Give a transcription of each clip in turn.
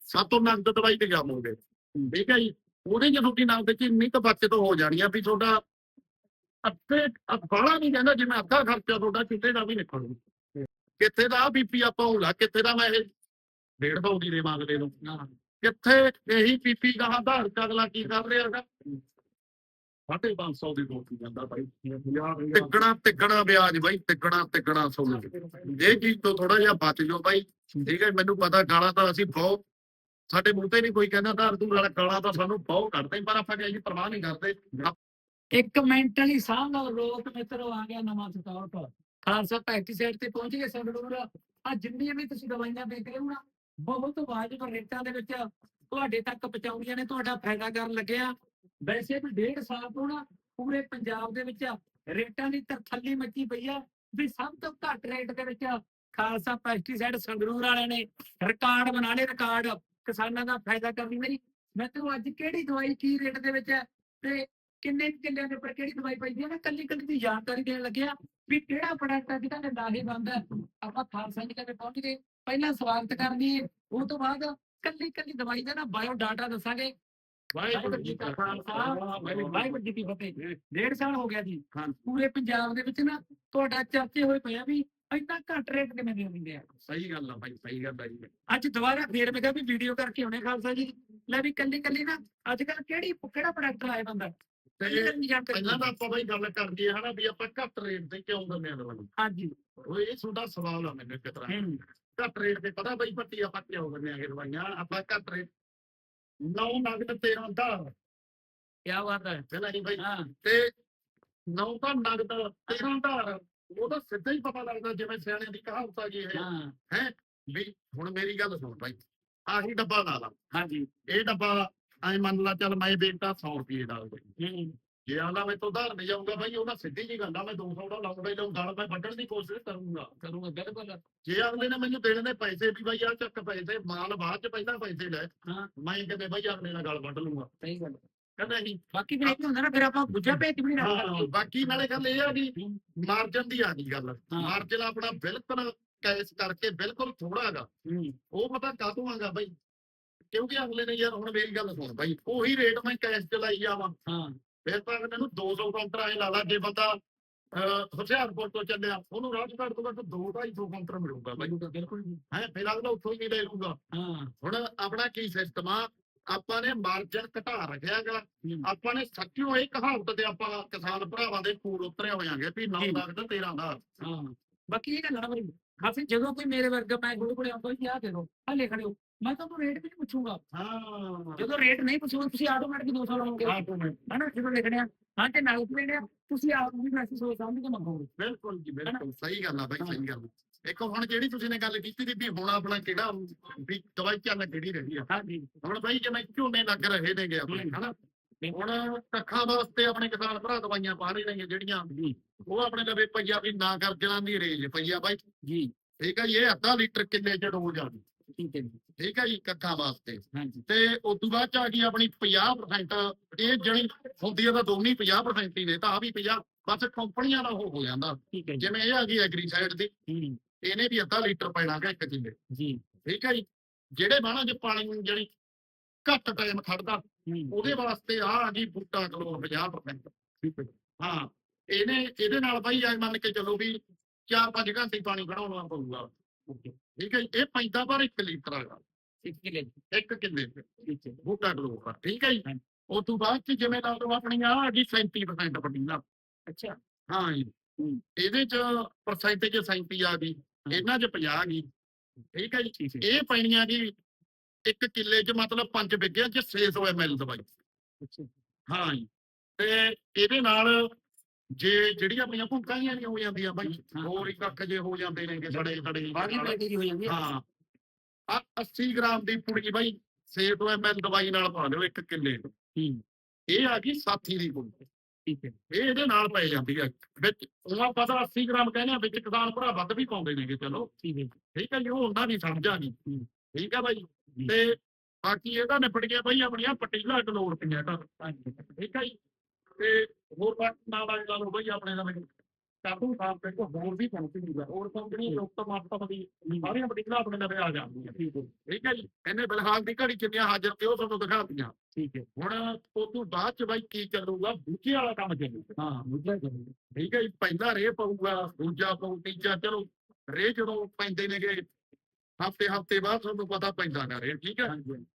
ਸਾਤੋਂ ਨਗਦ ਦਵਾਈ ਤੇ ਜਾਵੋਗੇ ਠੀਕ ਹੈ ਜੀ? ਉਹਦੇ ਜਦੋਂ ਕੀ ਨਾਮ ਤੇ ਇੰਨੀ ਤਾਂ ਬਚਤ ਹੋ ਜਾਣੀ ਆ ਵੀ ਤੁਹਾਡਾ ਅੱਧੇ ਬਾਲਾ ਨਹੀਂ ਕਹਿੰਦਾ ਜਿਵੇਂ ਅੱਧਾ ਖਰਚਾ ਤੁਹਾਡਾ ਕਿਤੇ ਦਾ ਵੀ ਨਿਕਲੂ ਕਿੱਥੇ ਦਾ ਬੀਪੀ ਆਪਾਂ ਹੋਲਾ ਕਿੱਥੇ ਦਾ ਮੈਂ ਇਹ ਡੇਢ ਸੌ ਦੀ ਦੇ ਮੰਗਦੇ ਨੂੰ। ਕਿੱਥੇ ਇਹੀ ਪੀਪੀ ਦਾ ਆਧਾਰ ਅਗਲਾ ਕੀ ਕਰ ਰਿਹਾ ਹੈਗਾ? ਸਾਢੇ ਪੰਜ ਸੌ ਦੀ ਦੋਸਤੀ ਜਾਂਦਾ ਬਾਈ ਤਿੱਗਣਾ ਤਿੱਗਣਾ ਵਿਆਜ ਬਾਈ ਤਿੱਗਣਾ ਤਿੱਗਣਾ ਸੋਨਾ ਇਹ ਚੀਜ਼ ਤੋਂ ਥੋੜਾ ਜਿਹਾ ਬਚ ਜਾਓ ਬਾਈ ਠੀਕ ਹੈ ਮੈਨੂੰ ਪਤਾ ਗਾਲਾਂ ਤਾਂ ਅਸੀਂ ਬਹੁਤ ਸਾਡੇ ਮੂੰਹ ਤੇ ਨਹੀਂ ਕੋਈ ਕਹਿੰਦਾ ਧਾਰ ਤੂੰ ਗਾਲਾਂ ਗਾਲਾਂ ਤਾਂ ਸਾਨੂੰ ਬਹੁਤ ਕੱਢਦੇ ਪਰ ਆਪਾਂ ਕਿਸੇ ਦੀ ਪਰਵਾਹ ਨਹੀਂ ਕਰਦੇ। ਇੱਕ ਮੈਂਟਲੀ ਸਾਹ ਨਾਲ ਰੋਕ ਮਿੱਤਰੋ ਆ ਗਿਆ ਨਵਾਂ ਸਟਾਕ। ਖਾਲਸਾ ਪੈਸਟੀਸਾਈਡ ਤੇ ਪਹੁੰਚ ਗਏ ਸੰਗਰੂਰ ਆ ਜਿੰਨੀਆਂ ਵੀ ਤੁਸੀਂ ਦਵਾਈਆਂ ਵੇਚ ਰਹੇ ਹੋ ਨਾ ਬਹੁਤ ਵਾਜਬ ਰੇਟਾਂ ਦੇ ਵਿੱਚ ਤੁਹਾਡੇ ਤੱਕ ਪਹੁੰਚਾਉਣੀਆਂ ਨੇ ਤੁਹਾਡਾ ਫਾਇਦਾ ਕਰਨ ਲੱਗਿਆ। ਵੈਸੇ ਵੀ ਡੇਢ ਸਾਲ ਤੋਂ ਨਾ ਪੂਰੇ ਪੰਜਾਬ ਦੇ ਵਿੱਚ ਰੇਟਾਂ ਦੀ ਤਰਥੱਲੀ ਮੱਚੀ ਪਈ ਆ ਵੀ ਸਭ ਤੋਂ ਘੱਟ ਰੇਟ ਦੇ ਵਿੱਚ ਖਾਲਸਾ ਪੈਸਟੀਸਾਈਡ ਸੰਗਰੂਰ ਵਾਲਿਆਂ ਨੇ ਰਿਕਾਰਡ ਬਣਾ ਲਏ ਰਿਕਾਰਡ ਕਿਸਾਨਾਂ ਦਾ ਫਾਇਦਾ ਕਰਨ ਲਈ ਮੈਂ ਤੈਨੂੰ ਅੱਜ ਕਿਹੜੀ ਦਵਾਈ ਕੀ ਰੇਟ ਦੇ ਵਿੱਚ ਹੈ ਤੇ ਕਿੰਨੇ ਕਿੱਲਿਆਂ ਦੇ ਉੱਪਰ ਕਿਹੜੀ ਦਵਾਈ ਪਈਦੀ ਹੈ ਨਾ ਕੱਲੀ ਕੱਲੀ ਦੀ ਜਾਣਕਾਰੀ ਦੇਣ ਲੱਗਿਆ ਵੀ ਕਿਹੜਾ ਪ੍ਰੋਡਕਟ ਆ ਜਿਹਦਾ ਨੇ ਦਾਹੇ ਬੰਦਾ ਆਪਾਂ ਖਾਲਸਾ ਜੀ ਤੇ ਪਹੁੰਚ ਗਏ, ਪਹਿਲਾਂ ਸਵਾਗਤ ਕਰਨੀ ਹੈ, ਉਹ ਤੋਂ ਬਾਅਦ ਕੱਲੀ ਕੱਲੀ ਦਵਾਈ ਦਾ ਨਾ ਬਾਇਓ ਡਾਟਾ ਦੱਸਾਂਗੇ। ਵਾਹਿਗੁਰੂ ਜੀ ਕਾ ਖਾਲਸਾ ਵਾਹਿਗੁਰੂ ਜੀ ਕੀ ਫਤਿਹ। ਡੇਢ ਸਾਲ ਹੋ ਗਿਆ ਜੀ। ਹਾਂ। ਪੂਰੇ ਪੰਜਾਬ ਦੇ ਵਿੱਚ ਨਾ ਤੁਹਾਡਾ ਚਰਚੇ ਹੋਏ ਪਏ ਆ ਵੀ ਇੰਨਾ ਘੱਟ ਰੇਟ ਕਿਵੇਂ ਦੇ ਹੁੰਦੇ ਆ? ਸਹੀ ਗੱਲ ਆ ਬਾਈ ਸਹੀ ਗੱਲ ਆ ਜੀ। ਅੱਜ ਦੁਬਾਰਾ ਫੇਰ ਮੈਂ ਕਿਹਾ ਵੀ ਵੀਡੀਓ ਕਰਕੇ ਆਉਣੇ ਖਾਲਸਾ ਜੀ। ਲੈ ਵੀ ਕੱਲੀ ਕੱਲੀ ਨਾ ਅੱਜ ਕੱਲ ਕਿਹੜੀ ਕਿਹੜਾ ਪ੍ਰੋਡਕਟ ਲਾਏ ਬੰਦਾ? ਕੱਲੀ ਤੇ ਆਪਾਂ ਬਾਈ ਗੱਲ ਕਰਦੀ ਹੈ ਹਨਾ ਵੀ ਆਪਾਂ ਘੱਟ ਰੇਟ ਤੇ ਕਿਉਂ ਦਿੰਦੇ ਆ ਦਵਾਈ ਹਾਂਜੀ। ਉਹ ਇਹ ਤੁਹਾਡਾ ਸਵਾਲ ਆ ਮੈਨੂੰ ਇੱਕ ਤਰ੍ਹਾਂ। ਹੂੰ। ਘੱਟ ਰੇਟ ਤੇ ਪਤਾ ਬਾਈ ਪੱਟੀ ਆਪਾਂ ਕਿਉਂ ਦਿੰਦੇ ਆ ਦਵਾਈਆਂ ਆਪਾਂ ਘੱਟ ਰੇਟ 9 ਨਗਦ 13 ਦਾ। ਕੀ ਬਾਤ ਹੈ ਹੈ ਨਾ ਜੀ ਬਾਈ ਹਾਂ। ਤੇ 9 ਤਾਂ ਨਗਦ 13 ਧਾਰ ਉਹ ਤਾਂ ਸਿੱਧਾ ਹੀ ਪਤਾ ਲੱਗਦਾ ਜਿਵੇਂ ਸਿਆਣਿਆਂ ਦੀ ਕਹਾਵਤ ਆ ਗਈ ਹੈ। ਹਾਂ। ਵੀ ਹੁਣ ਮੇਰੀ ਗੱਲ ਸੁਣ ਬਾਈ ਆਹੀ ਡੱਬਾ ਲਾ ਲਾ। ਹਾਂਜੀ। ਇਹ ਡੱਬਾ ਐ ਮੰਨ ਲਾ ਚੱਲ ਮੈਂ ਵੇਚਦਾ 100 ਰੁਪਏ ਦਾ। ਹੂੰ। ਜੇ ਆਲਾ ਮੈਂ ਤੋਂ ਧਾਰ ਨਹੀਂ ਜਾਊਗਾ ਬਾਈ ਉਹਦਾ ਸਿੱਧੀ ਜੀ ਗੱਲ ਆ ਮੈਂ 200 ਦਾ ਲਾਉਂਦਾ ਹੀ ਲਾਉਂਦਾ ਮੈਂ ਵੱਢਣ ਦੀ ਕੋਸ਼ਿਸ਼ ਕਰੂੰਗਾ ਕਰੂੰਗਾ ਬਿਲਕੁਲ ਜੇ ਅਗਲੇ ਨੇ ਮੈਨੂੰ ਦੇਣ ਦੇ ਪੈਸੇ ਵੀ ਬਾਈ ਆ ਚੱਕ ਪੈਸੇ ਮਾਲ ਬਾਅਦ ਚ ਪਹਿਲਾਂ ਪੈਸੇ ਲੈ। ਮੈਂ ਕਿਤੇ ਬਾਈ ਅਗਲੇ ਨਾਲ ਗੱਲ ਵੱਢ ਲੂੰਗਾ। ਸਹੀ ਗੱਲ ਕਹਿੰਦਾ ਨਹੀਂ? ਬਾਕੀ ਫਿਰ ਇਹ ਹੁੰਦਾ ਨਾ ਫਿਰ ਆਪਾਂ ਗੁੱਜਾ ਭੇਜ ਵੀ ਨਹੀਂ ਬਾਕੀ ਨਾਲੇ ਗੱਲ ਇਹ ਆ ਹੂੰ। ਮਾਰਜਨ ਦੀ ਆ ਗਈ ਗੱਲ। ਮਾਰਜਨ ਆਪਣਾ ਬਿਲਕੁਲ ਕੈਸ਼ ਕਰਕੇ ਬਿਲਕੁਲ ਥੋੜਾ ਹੂੰ। ਉਹ ਪਤਾ ਕਾਹਤੋਂ ਆਗਾ ਬਾਈ? ਕਿਉਂਕਿ ਅਗਲੇ ਨੇ ਯਾਰ ਹੁਣ ਮੇਰੀ ਗੱਲ ਸੁਣ ਬਾਈ ਉਹੀ ਰੇਟ ਮੈਂ ਕੈਸ਼ ਚ ਲਾਈ ਜਾਵਾਂ। ਹਾਂ। ਫਿਰ ਤਾਂ ਅਗਲੇ ਨੂੰ 200 ਕਾਊਂਟਰ ਆਏ ਲਾ ਲਾ ਜੇ ਬੰਦਾ ਹੁਸ਼ਿਆਰਪੁਰ ਤੋਂ ਚੱਲਿਆ ਉਹਨੂੰ ਰਾਜ ਘਾਟ ਤੋਂ ਘੱਟ 2-250 ਕਾਊਂਟਰ ਮਿਲੂਗਾ ਬਾਈ। ਬਿਲਕੁਲ। ਹੈ ਫਿਰ ਅਗਲਾ ਉੱਥੋਂ ਹੀ ਨਹੀਂ ਲੈ ਲੂਗਾ ਹਾਂ। ਹੁਣ ਆਪਣਾ ਕੀ ਸਿਸਟਮ ਆ? ਆਪਾਂ ਨੇ ਮਾਰਜਨ ਘਟਾ ਰੱਖਿਆਗਾ ਹੂੰ। ਆਪਾਂ ਨੇ ਸੱਚਿਓ ਇਹ ਕਹਾਵਤ ਤੇ ਆਪਾਂ ਕਿਸਾਨ ਭਰਾਵਾਂ ਦੇ ਖੂਰ ਉਤਰੇ ਹੋਇਆਂਗੇ ਵੀ 9 ਜੀ। ਲੱਖ ਤੇ 13 ਦਾ ਹਾਂ। ਬਾਕੀ ਇਹ ਗੱਲ ਨਾ ਬਈ ਖਾਸੀ ਜਦੋਂ ਕੋਈ ਮੇਰੇ ਵਰਗਾ ਮੈਂ ਕੋਲ ਕੋਲੇ ਆਉਂਦਾ ਜੀ ਆ ਦੇ ਦੋ ਆ ਲਿਖ ਲਿਓ ਮੈਂ ਤੁਹਾਨੂੰ ਰੇਟ ਵੀ ਨਹੀਂ ਪੁੱਛੂਗਾ। ਹਾਂ। ਜਦੋਂ ਰੇਟ ਨਹੀਂ ਪੁੱਛੂਗਾ ਤੁਸੀਂ ਆਟੋਮੈਟਿਕ 200 ਲਾਓਗੇ ਆਟੋਮੈਟਿਕ ਹਨਾ ਜਦੋਂ ਲਿਖਣੇ ਆ ਹਾਂ ਤੇ ਨਾਲ ਲੈਣੇ ਆ ਤੁਸੀਂ ਆਪ ਵੀ ਮੈਸੇਜ ਸੋਚ ਸਮਝ ਕੇ ਮੰਗੋਗੇ। ਬਿਲਕੁਲ ਜੀ ਬਿਲਕੁਲ। ਸਹੀ ਗੱਲ ਆ ਬਾਈ ਸਹੀ ਗੱਲ ਆ। ਇੱਕ ਹੁਣ ਜਿਹੜੀ ਤੁਸੀਂ ਨੇ ਗੱਲ ਕੀਤੀ ਸੀ ਵੀ ਹੁਣ ਆਪਣਾ ਕਿਹੜਾ ਵੀ ਦਵਾਈ ਚੱਲ ਕਿਹੜੀ ਰਹੀ ਆ। ਹਾਂਜੀ। ਹੁਣ ਬਾਈ ਜਿਵੇਂ ਝੋਨੇ ਲੱਗ ਰਹੇ ਨੇਗੇ ਆਪਣੇ ਹੂੰ। ਹਨਾ? ਹੁਣ ਕੱਖਾਂ ਵਾਸਤੇ ਆਪਣੇ ਕਿਸਾਨ ਭਰਾ ਦਵਾਈਆਂ ਪਾ ਰਹੇ ਨੇ ਜਿਹੜੀਆਂ ਉਹ ਆਪਣੇ ਲਵੇ ਪਈਆ ਵੀ ਨਾ ਕਰ ਜਲਾਂ ਦੀ ਰੇਂਜ ਪਈਆ ਬਾਈ। ਜੀ। ਠੀਕ ਹੈ ਜੀ ਇਹ ਅੱਧਾ ਲੀਟਰ ਚ ਡੋਜ਼ ਆ ਗਈ? ਠੀਕ ਹੈ ਜੀ ਠੀਕ ਹੈ ਜੀ ਕੱਖਾਂ ਵਾਸਤੇ। ਹਾਂਜੀ ਤੇ ਉਸ ਤੋਂ ਬਾਅਦ ਚ ਆ ਗਈ ਆਪਣੀ 50% ਇਹ ਜਣੀ ਹੁੰਦੀ ਆ ਤਾਂ ਦੋਨੀ 50% ਹੀ ਨੇ ਤਾਂ ਆ ਵੀ 50 ਬਸ ਕੰਪਨੀਆਂ ਦਾ ਉਹ ਹੋ ਜਾਂਦਾ। ਠੀਕ ਹੈ ਜੀ। ਜਿਵੇਂ ਇਹ ਆ ਗਈ ਐਗਰੀ ਸਾਈਡ ਦੀ। ਹੂੰ, ਇਹਨੇ ਵੀ ਅੱਧਾ ਲੀਟਰ ਪੈਣਾ ਗਾ ਇੱਕ ਕਿੱਲੇ। ਜੀ। ਠੀਕ ਹੈ ਜੀ। ਜਿਹੜੇ ਬਾਣਾ ਚ ਪਾਣੀ ਨੂੰ ਜਿਹੜੀ ਘੱਟ ਟਾਈਮ ਖੜਦਾ ਹੂੰ, ਉਹਦੇ ਵਾਸਤੇ ਆ ਆ ਗਈ ਬੂਟਾ ਕਲੋਰ 50% ਠੀਕ ਹੈ ਹਾਂ ਇਹਨੇ ਇਹਦੇ ਨਾਲ ਬਾਈ ਐ ਮੰਨ ਕੇ ਚੱਲੋ ਵੀ 4-5 ਘੰਟੇ ਪਾਣੀ ਕਢਾਉਣਾ ਪਊਗਾ। ਓਕੇ। ਠੀਕ ਹੈ ਜੀ ਇਹ ਪੈਂਦਾ ਪਰ 1 ਲੀਟਰ ਹੈਗਾ। ਇੱਕ ਕਿਲੇ ਇੱਕ ਕਿੱਲੇ ਤੇ ਠੀਕ ਹੈ ਬੂਟਾ ਕਲੋਰ ਦਾ ਠੀਕ ਹੈ ਜੀ। ਉਸ ਤੋਂ ਬਾਅਦ ਚ ਜਿਵੇਂ ਲਾ ਲਓ ਆਪਣੀ ਆ ਗਈ 37% ਪਟੀਲਾ ਅੱਛਾ। ਹਾਂ ਜੀ। ਇਹਦੇ ਚ ਪਰਸੈਂਟੇਜ 37 ਆ ਗਈ ਇਹਨਾਂ ਚ 50 ਆ ਗਈ। ਠੀਕ ਹੈ ਜੀ। ਇਹ ਪੈਣੀਆਂ ਜੀ ਇੱਕ ਕਿੱਲੇ ਚ ਮਤਲਬ 5 ਵਿਗਿਆਂ ਚ 600 ml ਦਵਾਈ। ਅੱਛਾ। ਹਾਂ ਜੀ। ਤੇ ਇਹਦੇ ਨਾਲ ਜੇ ਜਿਹੜੀਆਂ ਆਪਣੀਆਂ ਭੁੱਕਾਂ ਜਿਹੀਆਂ ਨਹੀਂ ਹੋ ਜਾਂਦੀਆਂ ਬਾਈ ਹਾਂ। ਹੋਰ ਹੀ ਕੱਖ ਜੇ ਹੋ ਜਾਂਦੇ ਨੇ ਕਿ ਸੜੇ ਸੜੇ। ਬਾਗੀ ਪਲੇਟ ਦੀ ਹੋ ਜਾਂਦੀ ਹੈ ਹਾਂ। ਆ 80 ਗ੍ਰਾਮ ਦੀ ਪੁੜੀ ਬਾਈ 600 ml ਦਵਾਈ ਨਾਲ ਪਾ ਲਿਓ ਇੱਕ ਕਿੱਲੇ ਨੂੰ। ਹੂੰ। ਇਹ ਆ ਗਈ ਸਾਥੀ ਦੀ ਪੁੜੀ। ਠੀਕ ਹੈ। ਇਹ ਇਹਦੇ ਨਾਲ ਪੈ ਜਾਂਦੀ ਹੈ ਵਿੱਚ ਉਹਨਾਂ ਪਤਾ 80 ਗ੍ਰਾਮ ਕਹਿੰਦੇ ਆ ਵਿੱਚ ਕਿਸਾਨ ਭਰਾ ਵੱਧ ਵੀ ਪਾਉਂਦੇ ਨੇਗੇ ਚਲੋ। ਠੀਕ ਹੈ ਠੀਕ ਹੈ ਜੀ ਉਹ ਹੁੰਦਾ ਨਹੀਂ ਸਮਝਾ ਨਹੀਂ ਹੂੰ। ਠੀਕ ਹੈ ਬਾਈ। ਤੇ ਬਾਕੀ ਇਹਦਾ ਨਿਪਟ ਗਿਆ ਬਾਈ ਆਪਣੀਆਂ ਪਟੀਲਾ ਕਲੋਰ ਪਈਆਂ ਤਾਂ ਠੀਕ ਹੈ ਜੀ। ਤੇ ਹੋਰ ਬਾਕੀ ਨਾਲ ਆ ਲਾ ਲਓ ਬਾਈ ਆਪਣੇ ਦਾ ਮੈਨੂੰ ਕਾਬੂ ਸਾਹਿਬ ਤੇ ਕੋ ਹੋਰ ਵੀ ਕੰਪਨੀ ਹੈ ਹੋਰ ਕੰਪਨੀ ਉੱਤਮ ਆਤਮ ਦੀ ਸਾਰੀਆਂ ਬਟੀਕਾ ਆਪਣੇ ਨਵੇਂ ਆ ਜਾਂਦੀਆਂ। ਠੀਕ ਹੈ। ਠੀਕ ਹੈ ਜੀ? ਇਹਨੇ ਬਲਹਾਲ ਦੀ ਘੜੀ ਕਿੰਨੀਆਂ ਹਾਜ਼ਰ ਤੇ ਉਹ ਤੁਹਾਨੂੰ ਦਿਖਾਤੀਆਂ। ਠੀਕ ਹੈ। ਹੁਣ ਉਸ ਤੋਂ ਬਾਅਦ ਚ ਬਾਈ ਕੀ ਚੱਲੂਗਾ? ਬੂਝੇ ਵਾਲਾ ਕੰਮ ਚੱਲੂਗਾ ਹਾਂ ਮੁੱਦਾ ਕਰੂਗਾ ਠੀਕ ਹੈ ਜੀ? ਪਹਿਲਾ ਰੇ ਪਊਗਾ ਦੂਜਾ ਪਊ ਤੀਜਾ ਚਲੋ। ਰੇ ਜਦੋਂ ਪੈਂਦੇ ਨੇਗੇ ਹਫ਼ਤੇ ਹਫ਼ਤੇ ਬਾਅਦ ਤੁਹਾਨੂੰ ਪਤਾ ਪੈਂਦਾ ਨਾ ਰੇ ਠੀਕ ਹੈ?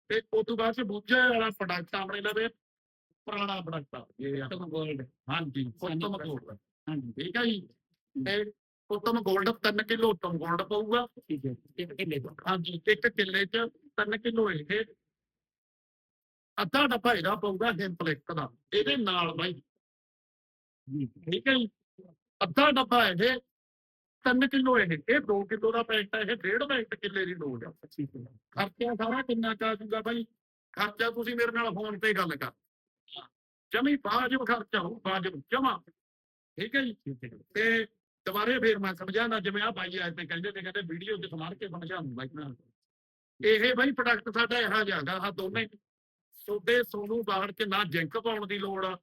ਤੇ ਉਸ ਤੋਂ ਬਾਅਦ ਚ ਬੂਝੇ ਵਾਲਾ ਪ੍ਰੋਡਕਟ ਆਪਣੇ ਲਵੇ। ਪੁਰਾਣਾ ਪ੍ਰੋਡਕਟ ਆ ਇਹ ਆ। ਤਮ ਗੋਲਡ ਹਾਂਜੀ ਉੱਤਮ ਗੋਲਡ ਹਾਂਜੀ ਠੀਕ ਹੈ ਜੀ ਤੇ ਉੱਤਮ ਗੋਲਡ 3 ਕਿਲੋ ਉੱਤਮ ਗੋਲਡ ਪਊਗਾ ਠੀਕ ਹੈ ਇੱਕ ਕਿੱਲੇ ਦਾ ਹਾਂਜੀ ਇੱਕ ਕਿੱਲੇ ਚ 3 ਕਿਲੋ ਇਹ ਅੱਧਾ ਡੱਬਾ ਇਹਦਾ ਪਊਗਾ ਸਿੰਪਲੈਕਸ ਦਾ ਇਹਦੇ ਨਾਲ ਬਾਈ ਜੀ ਠੀਕ ਹੈ ਜੀ ਅੱਧਾ ਡੱਬਾ ਇਹ 3 ਕਿਲੋ ਇਹ ਇਹ 2 ਕਿਲੋ ਦਾ ਪੈਕਟ ਹੈ ਇਹ ਡੇਢ ਦਾ 1 ਕਿੱਲੇ ਦੀ ਡੋਜ਼ ਆ ਠੀਕ ਹੈ ਖਰਚਾ ਸਾਰਾ ਕਿੰਨਾ ਕਾ ਜੂਗਾ ਬਾਈ ਖਰਚਾ ਤੁਸੀਂ ਮੇਰੇ ਨਾਲ ਫੋਨ ਤੇ ਗੱਲ ਕਰ ਜਮੀ ਬਾਜਬ ਖਰਚਾ ਹੋ ਬਾਜਬ ਜਮਾ ਠੀਕ ਹੈ ਜੀ? ਤੇ ਦੁਬਾਰੇ ਫੇਰ ਮੈਂ ਸਮਝਾਣਾ ਜਿਵੇਂ ਆ ਬਾਈ ਆਏ ਤੇ ਕਹਿੰਦੇ ਤੇ ਕਹਿੰਦੇ ਵੀਡੀਓ ਤੇ ਸਮਾਰ ਕੇ ਸਮਝਾਉਂ ਬਾਈ ਨਾਲ। ਇਹ ਬਾਈ ਪ੍ਰੋਡਕਟ ਸਾਡਾ ਇਹੋ ਜਿਹਾ ਹੈਗਾ ਆ ਦੋਨੇ। ਸੋਡੇ ਸੋਨੂੰ ਬਾਹਰ ਚ ਨਾ ਜਿੰਕ ਪਾਉਣ ਦੀ ਲੋੜ ਆ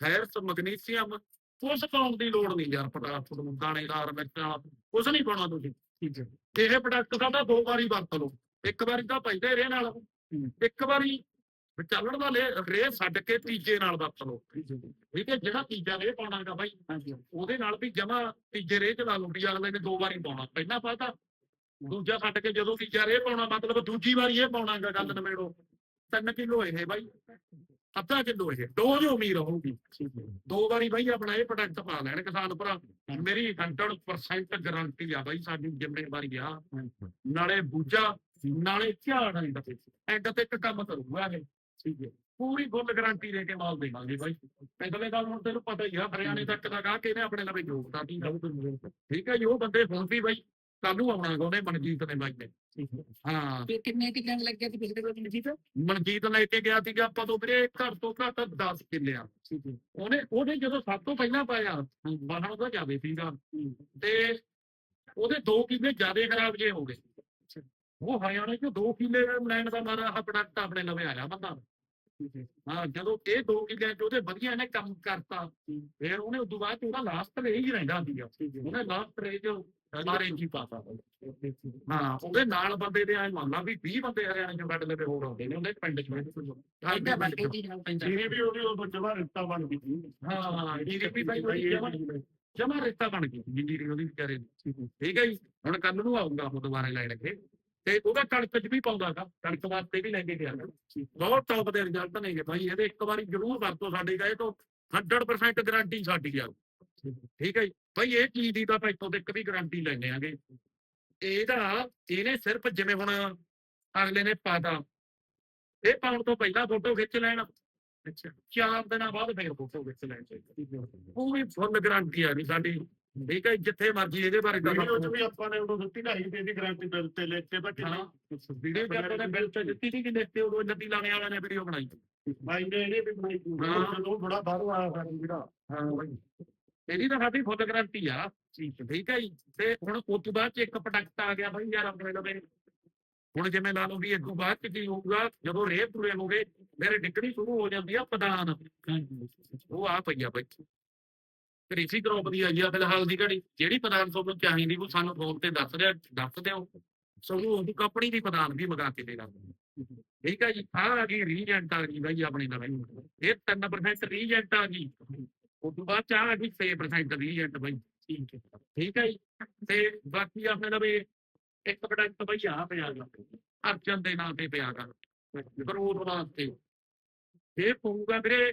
ਫੈਰਸ ਮੈਗਨੀਸੀਅਮ ਕੁਛ ਪਾਉਣ ਦੀ ਲੋੜ ਨਹੀਂ ਯਾਰ ਪ੍ਰੋਡਕਟ ਨੂੰ ਦਾਣੇਦਾਰ ਮਿਰਚਾਂ ਕੁਛ ਨਹੀਂ ਪਾਉਣਾ ਤੁਸੀਂ। ਠੀਕ ਹੈ। ਇਹ ਪ੍ਰੋਡਕਟ ਸਾਡਾ ਦੋ ਵਾਰੀ ਵਰਤ ਲਓ। ਇੱਕ ਵਾਰੀ ਤਾਂ ਪੈਂਦੇ ਰੇ ਨਾਲ। ਇੱਕ ਵਾਰੀ ਚੱਲਣ ਦਾ ਰੇ ਛੱਡ ਕੇ ਤੀਜੇ ਨਾਲ ਵਰਤ ਲਓ। ਠੀਕ ਹੈ ਜਿਹੜਾ ਤੀਜਾ ਰੇ ਪਾਉਣਾਗਾ ਬਾਈ ਉਹਦੇ ਨਾਲ ਵੀ ਜਮਾ ਤੀਜੇ ਰੇ ਚ ਲਾ ਲਓ ਵੀ ਅਗਲੇ ਨੇ ਦੋ ਵਾਰੀ ਪਾਉਣਾ। ਪਹਿਲਾਂ ਪਾਤਾ ਦੂਜਾ ਛੱਡ ਕੇ ਜਦੋਂ ਤੀਜਾ ਰੇ ਪਾਉਣਾ ਮਤਲਬ ਦੂਜੀ ਵਾਰੀ ਇਹ ਪਾਉਣਾਗਾ ਗੱਲ ਨਵੇੜੋ। 3 ਕਿਲੋ ਇਹ ਬਾਈ ਅੱਧਾ ਕਿਲੋ ਇਹ ਡੋਜ਼ ਉਮੀਦ ਰਹੂਗੀ ਦੋ ਵਾਰੀ ਬਾਈ ਆਪਣਾ ਇਹ ਪ੍ਰੋਡਕਟ ਪਾ ਲੈਣ ਕਿਸਾਨ ਭਰਾ। ਮੇਰੀ 100% ਗਾਰੰਟੀ ਆ ਬਾਈ ਸਾਡੀ ਜ਼ਿੰਮੇਵਾਰੀ ਆ। ਨਾਲੇ ਬੂਝਾ ਨਾਲੇ ਝਾੜ ਨਹੀਂ ਦੱਸੇ ਐਂਡ ਤੇ ਇੱਕ ਕੰਮ ਕਰੂਗਾ ਇਹ। ਠੀਕ ਹੈ। ਪੂਰੀ ਫੁੱਲ ਗਾਰੰਟੀ ਦੇ ਕੇ ਮਾਲ ਦੇਵਾਂਗੇ ਬਾਈ। ਪਹਿਲੇ ਗੱਲ ਹੁਣ ਤੈਨੂੰ ਪਤਾ ਹੀ ਆ ਹਰਿਆਣੇ ਤੱਕ ਦਾ ਗਾਹ ਕੇ ਨੇ ਆਪਣੇ ਲਵੇ ਜੋਗਤਾ ਦੀ ਠੀਕ ਹੈ ਜੀ ਉਹ ਬੰਦੇ ਹੁਣ ਵੀ ਬਾਈ ਕੱਲ ਨੂੰ ਆਉਣਾ ਉਹਨੇ ਮਨਜੀਤ ਨੇ ਬਾਈ ਨੇ। ਹੈ। ਤੇ ਕਿੰਨੇ ਕਿੱਲਿਆਂ ਲੱਗਿਆ ਸੀ ਪਿਛਲੇ ਵਾਰ ਜੀ ਤਾਂ ਮਨਜੀਤ ਲੈ ਕੇ ਗਿਆ ਸੀਗਾ ਆਪਾਂ ਤੋਂ ਵੀਰੇ ਘਰ ਤੋਂ ਘੱਟ 10 ਕਿੱਲੇ ਆ ਠੀਕ ਹੈ। ਉਹਨੇ ਉਹਨੇ ਜਦੋਂ ਸਭ ਤੋਂ ਪਹਿਲਾਂ ਪਾਇਆ ਬਾਹਰ ਉਹਦਾ ਜਾਵੇ ਸੀਗਾ। ਤੇ ਉਹਦੇ 2 ਕਿੱਲੇ ਜ਼ਿਆਦਾ ਖਰਾਬ ਜੇ ਹੋ ਗਏ। ਉਹ ਹਰਿਆਣੇ ਚੋਂ 2 ਕਿੱਲੇ ਲੈਣ ਦਾ ਮਾਰਾ ਆਹ ਪ੍ਰੋਡਕਟ ਆਪਣੇ ਲਵੇ ਆਇਆ ਬੰਦਾ। ਹੈ ਜਦੋਂ ਇਹ 2 ਕਿੱਲੇ ਚ ਉਹਦੇ ਵਧੀਆ ਇਹਨੇ ਕੰਮ ਕਰਤਾ। ਫਿਰ ਉਹਨੇ ਉਦੋਂ ਬਾਅਦ ਉਹਦਾ ਲਾਸਟ ਰੇ ਹੀ ਰਹਿੰਦਾ ਸੀਗਾ। ਉਹਨੇ ਲਾਸਟ ਰੇ ਚ ਮਾਰੇ ਜੀ ਪਾਤਾ। ਹਾਂ ਉਹਦੇ ਨਾਲ ਬੰਦੇ ਦੇ ਆਏ ਮੰਨ ਲਾ ਵੀ 20 ਬੰਦੇ ਹਰਿਆਣੇ ਚ ਬੈਠ ਲਵੇ ਹੋਰ ਆਉਂਦੇ ਨੇ ਉਹਦੇ ਪਿੰਡ ਚ। ਇਹਦਾ ਕੇ ਜੀ ਨਾਲ ਪੈਂਦਾ ਇਹ ਵੀ ਉਹਦੀ ਉਦੋਂ ਜਮਾ ਰਿਸ਼ਤਾ ਬਣ ਗਈ ਹਾਂ ਇਹ ਵੀ ਭਾਈ ਜਮਾ ਰਿਸ਼ਤਾ ਬਣ ਗਈ ਜਿੰਦੀ ਉਹਦੀ ਵਿਚਾਰੇ ਦੀ। ਠੀਕ ਹੈ ਜੀ ਹੁਣ ਕੱਲ ਨੂੰ ਆਊਗਾ ਉਹ ਦੁਬਾਰਾ ਲੈ ਲਗੇ ਤੇ ਉਹਦਾ ਕਣਕ ਚ ਵੀ ਪਾਉਂਦਾਗਾ ਕਣਕ ਵਾਸਤੇ ਵੀ ਲੈ ਕੇ ਗਿਆ ਬਹੁਤ ਟੌਪ ਦੇ ਰਿਜ਼ਲਟ ਨੇਗੇ ਭਾਈ, ਇਹਦੇ ਇੱਕ ਵਾਰੀ ਜ਼ਰੂਰ ਵਰਤੋ ਸਾਡੇ ਗਏ ਤੋਂ 100% ਗਾਰੰਟੀ ਸਾਡੀ ਆ। ਠੀਕ ਹੈ ਭਾਈ, ਇਹ ਚੀਜ਼ ਦੀ ਤਾਂ ਆਪਾਂ ਇੱਥੋਂ ਤੱਕ ਵੀ ਗਾਰੰਟੀ ਲੈਣੇ ਆਗੇ। ਇਹਦਾ, ਇਹਨੇ ਸਿਰਫ ਜਿਵੇਂ ਹੁਣ ਅਗਲੇ ਨੇ ਪਾਤਾ, ਇਹ ਪਾਉਣ ਤੋਂ ਪਹਿਲਾਂ ਫੋਟੋ ਖਿੱਚ ਲੈਣ। ਅੱਛਾ। ਚਾਰ ਦਿਨਾਂ ਬਾਅਦ ਫਿਰ ਫੋਟੋ ਖਿੱਚ ਲੈਣ ਚਾਹੀਦੀ। ਪੂਰੀ ਫੁੱਲ ਗਾਰੰਟੀ ਆ ਵੀ ਸਾਡੀ। ਠੀਕ ਹੈ ਜਿੱਥੇ ਮਰਜ਼ੀ ਇਹਦੇ ਬਾਰੇ ਗੱਲ ਵੀਡੀਓ ਚ ਵੀ ਆਪਾਂ ਨੇ ਉਦੋਂ ਦਿੱਤੀ ਢਾਈ ਰੁਪਏ ਦੀ ਗਾਰੰਟੀ ਬਿੱਲ ਤੇ ਲੈ ਕੇ ਬੈਠੇ ਹਾਂ ਵੀਡੀਓ ਚ ਆਪਾਂ ਨੇ ਬਿੱਲ ਤੇ ਦਿੱਤੀ ਸੀ ਕਿ ਦਿੱਤੇ ਉਦੋਂ ਨਦੀ ਲਾਣੇ ਵਾਲਿਆਂ ਨੇ ਵੀਡੀਓ ਬਣਾਈ। ਬਾਈ ਨੇ ਇਹ ਵੀ ਬਣਾਈ। ਜਦੋਂ ਬੜਾ ਬਾਹਰੋਂ ਆਇਆ ਸਾਡਾ ਜਿਹੜਾ। ਹਾਂ ਬਾਈ। ਇਹਦੀ ਤਾਂ ਸਾਡੀ ਫੁੱਲ ਗਾਰੰਟੀ ਆ। ਠੀਕ ਹੈ। ਜੀ ਤੇ ਹੁਣ ਉਸ ਤੋਂ ਬਾਅਦ ਚ ਇੱਕ ਪ੍ਰੋਡਕਟ ਆ ਗਿਆ ਬਾਈ ਯਾਰ ਆਪਣੇ ਲਵੇ। ਹੁਣ ਜਿਵੇਂ ਲਾ ਲਓ ਵੀ ਇਸ ਤੋਂ ਬਾਅਦ ਚ ਕੀ ਹੋਊਗਾ ਜਦੋਂ ਰੇਹ ਪੂਰੇ ਹੋ ਗਏ ਮੇਰੇ ਡਿੱਗਣੀ ਸ਼ੁਰੂ ਹੋ ਜਾਂਦੀ ਆ ਪਦਾਨ। ਉਹ ਆ ਪਈਆ ਬਾਈ। ਕ੍ਰਿਸ਼ੀ ਕਰੋਪ ਦੀ ਆਈ ਆ ਫਿਲਹਾਲ ਦੀ ਘੜੀ। ਜਿਹੜੀ ਪ੍ਰਧਾਨ ਤੁਹਾਨੂੰ ਚਾਹੀਦੀ ਉਹ ਸਾਨੂੰ ਫੋਨ ਤੇ ਦੱਸ ਦਿਆ ਦੱਸ ਦਿਓ। ਸਾਨੂੰ ਉਹਦੀ ਕੰਪਨੀ ਦੀ ਪ੍ਰਧਾਨ ਵੀ ਮੰਗਾ ਕੇ ਦੇਗਾ। ਠੀਕ ਹੈ ਜੀ ਆਹ ਆ ਗਈ ਰੀਜੈਂਟ ਆ ਗਈ ਬਾਈ ਆਪਣੀ ਨਵੀਂ ਇਹ 3% ਰੀਜੈਂਟ ਆ ਗਈ। ਉਸ ਤੋਂ ਬਾਅਦ ਚਾਹ ਆ ਗਈ 6% ਰੀਜੈਂਟ ਬਾਈ। ਠੀਕ ਹੈ ਠੀਕ ਹੈ ਜੀ। ਤੇ ਬਾਕੀ ਆਪਣੇ ਵੀ ਇੱਕ ਪ੍ਰੋਡਕਟ ਬਾਈ ਆ ਪਿਆ ਗਾ। ਅਰਜਨ ਦੇ ਨਾਂ ਤੇ ਪਿਆ ਗਾ। ਗਰੋਥ ਵਾਸਤੇ। ਇਹ ਪਊਗਾ ਵੀਰੇ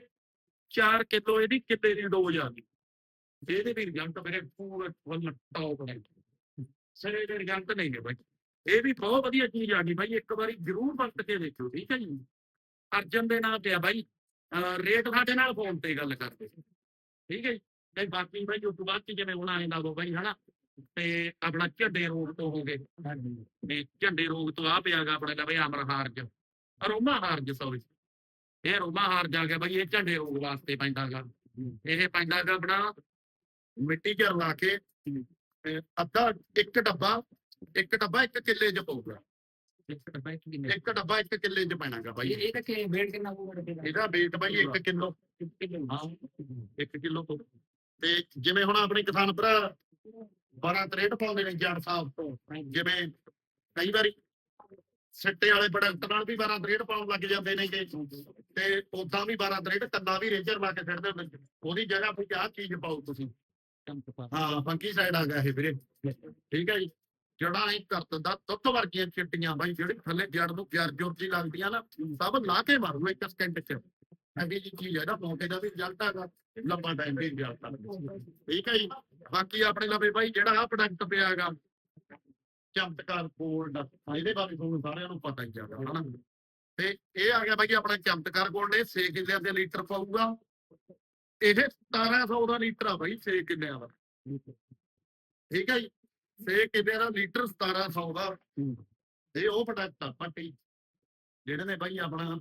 4 ਕਿਲੋ, ਇਹਦੀ ਕਿਤੇ ਦੀ ਡੋਜ਼ ਆ ਗਈ। ਇਹਦੇ ਵੀ ਰਿਜ਼ਲਟ ਮੇਰੇ ਪੂਰੇ ਫੁੱਲ ਟੌਪ ਨੇ ਸਾਰੇ ਦੇ ਰਿਜ਼ਲਟ ਨਹੀਂ ਨੇ ਬਾਈ ਇਹ ਵੀ ਬਹੁਤ ਵਧੀਆ ਚੀਜ਼ ਆ ਗਈ ਬਾਈ ਇੱਕ ਵਾਰੀ ਜ਼ਰੂਰ ਵਰਤ ਕੇ ਦੇਖਿਓ ਠੀਕ ਹੈ ਜੀ ਅਰਜਨ ਦੇ ਨਾਂ ਤੇ ਆ ਬਾਈ ਰੇਟ ਸਾਡੇ ਨਾਲ ਫੋਨ ਤੇ ਗੱਲ ਕਰਦੇ ਠੀਕ ਹੈ ਜੀ ਤੇ ਬਾਕੀ ਬਾਈ ਉਸ ਤੋਂ ਬਾਅਦ ਜਿਵੇਂ ਹੁਣ ਆਏ ਲਾਗੋ ਬਾਈ ਹਨਾ ਤੇ ਆਪਣਾ ਝੰਡੇ ਰੋਗ ਤੋਂ ਹੋ ਗਏ ਤੇ ਝੰਡੇ ਰੋਗ ਤੋਂ ਆ ਪਿਆਗਾ ਆਪਣੇ ਲਵੇ ਅਮਰ ਹਾਰਜ ਅਰੋਮਾ ਹਾਰਜ ਸੌਰੀ ਇਹ ਅਰੋਮਾ ਹਾਰਜ ਆ ਗਿਆ ਬਾਈ ਇਹ ਝੰਡੇ ਰੋਗ ਵਾਸਤੇ ਪੈਂਦਾਗਾ ਇਹ ਪੈਂਦਾਗਾ ਆਪਣਾ ਮਿੱਟੀ ਚ ਰਲਾ ਕੇ ਤੇ ਅੱਧਾ ਇੱਕ ਡੱਬਾ ਇੱਕ ਡੱਬਾ ਇੱਕ ਕਿੱਲੇ ਚ ਪਊਗਾ। ਇੱਕ ਡੱਬਾ ਇੱਕ ਕਿੰਨੇ ਇੱਕ ਡੱਬਾ ਇੱਕ ਕਿੱਲੇ ਚ ਪੈਣਾਗਾ ਬਾਈ। ਇਹ ਤਾਂ ਕਿ ਵੇਟ ਕਿੰਨਾ ਹੋਊਗਾ ਇਹਦਾ weight ਬਾਈ 1 ਕਿਲੋ ਇੱਕ ਕਿਲੋ। ਹਾਂ। 1 ਕਿਲੋ ਤੋਂ ਤੇ ਜਿਵੇਂ ਹੁਣ ਆਪਣੇ ਕਿਸਾਨ ਭਰਾ 12 ਤਰੇਟ ਪਾਉਂਦੇ ਨੇ ਜੱਟ ਸਾਹਿਬ ਤੋਂ ਜਿਵੇਂ ਕਈ ਵਾਰੀ ਸਿੱਟੇ ਵਾਲੇ ਪ੍ਰੋਡਕਟ ਨਾਲ ਵੀ 12 ਤਰੇਟ ਪਾਉਣ ਲੱਗ ਜਾਂਦੇ ਨੇ ਗੇ ਤੇ ਉਦਾਂ ਵੀ 12 ਤਰੇਟ ਕੱਲਾ ਵੀ ਰੇਜਰ ਲਾ ਕੇ ਛੱਡਦੇ ਹੁੰਦੇ। ਉਹਦੀ ਜਗ੍ਹਾ ਤੇ ਆਹ ਚੀਜ਼ ਪਾਓ ਤੁਸੀਂ। ਹਾਂ, ਫੰਕੀ ਸਾਈਡ ਆ ਗਿਆ ਇਹ ਵੀਰੇ। ਠੀਕ ਹੈ ਜੀ। ਜਿਹੜਾ ਇਹ ਕਰਤ ਦਾ ਤੱਤ ਵਰਗੀਆਂ ਚਿੱਟੀਆਂ, ਬਾਈ ਜਿਹੜੀ ਥੱਲੇ ਜੜ ਨੂੰ ਪਿਆਰ ਜੋਰ ਲੱਗਦੀਆਂ ਨਾ, ਸਭ ਲਾ ਕੇ ਮਾਰੂ ਇੱਕ ਸਕਿੰਟ ਚ। ਐਡੀ ਜੀ ਚੀਜ਼ ਹੈ ਨਾ ਮੌਕੇ ਦਾ ਵੀ ਰਿਜ਼ਲਟ ਹੈਗਾ ਲੰਬਾ ਟਾਈਮ ਵੀ ਰਿਜ਼ਲਟ ਆ। ਠੀਕ ਹੈ ਜੀ। ਬਾਕੀ ਆਪਣੇ ਲਵੇ ਬਾਈ ਜਿਹੜਾ ਆ ਪ੍ਰੋਡਕਟ ਪਿਆ ਹੈਗਾ, ਚਮਤਕਾਰ ਗੋਲਡ ਇਹਦੇ ਬਾਰੇ ਤੁਹਾਨੂੰ ਸਾਰਿਆਂ ਨੂੰ ਪਤਾ ਹੀ ਹੈਗਾ ਹਨਾ। ਤੇ ਇਹ ਆ ਗਿਆ ਬਾਈ ਆਪਣਾ ਚਮਤਕਾਰ ਗੋਲਡ ਇਹ 6 ਕਿੱਲਿਆਂ ਦੇ ਲੀਟਰ ਪਾਊਗਾ। ਇਹ 1700 ਦਾ ਲੀਟਰ ਆ ਬਾਈ 6 ਕਿੱਲਿਆਂ ਦਾ। ਠੀਕ ਹੈ ਜੀ? 6 ਕਿੱਲਿਆਂ ਦਾ ਲੀਟਰ 1700 ਦਾ। ਇਹ ਉਹ ਪ੍ਰੋਡਕਟ ਆ ਪੱਟੀ। ਜਿਹੜੇ ਨੇ ਬਾਈ ਆਪਣਾ